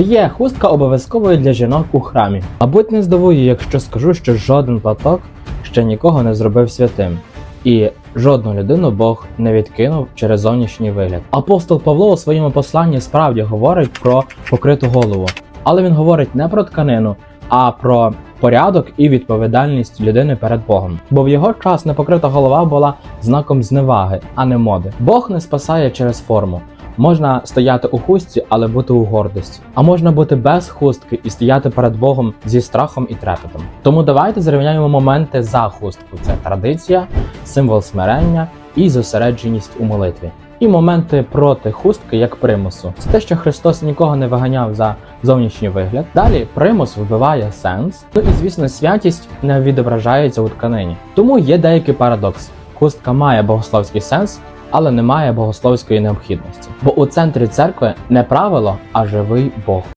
Чи є хустка обов'язковою для жінок у храмі? Мабуть, не здивую, якщо скажу, що жоден платок ще нікого не зробив святим. І жодну людину Бог не відкинув через зовнішній вигляд. Апостол Павло у своєму посланні справді говорить про покриту голову, але він говорить не про тканину, а про порядок і відповідальність людини перед Богом. Бо в його час непокрита голова була знаком зневаги, а не моди. Бог не спасає через форму. Можна стояти у хустці, але бути у гордості. А можна бути без хустки і стояти перед Богом зі страхом і трепетом. Тому давайте зрівняємо моменти за хустку. Це традиція, символ смирення і зосередженість у молитві. І моменти проти хустки як примусу. Це те, що Христос нікого не виганяв за зовнішній вигляд. Далі примус вбиває сенс. Ну і звісно, святість не відображається у тканині. Тому є деякий парадокс. Хустка має богословський сенс, але немає богословської необхідності. Бо у центрі церкви не правило, а живий Бог.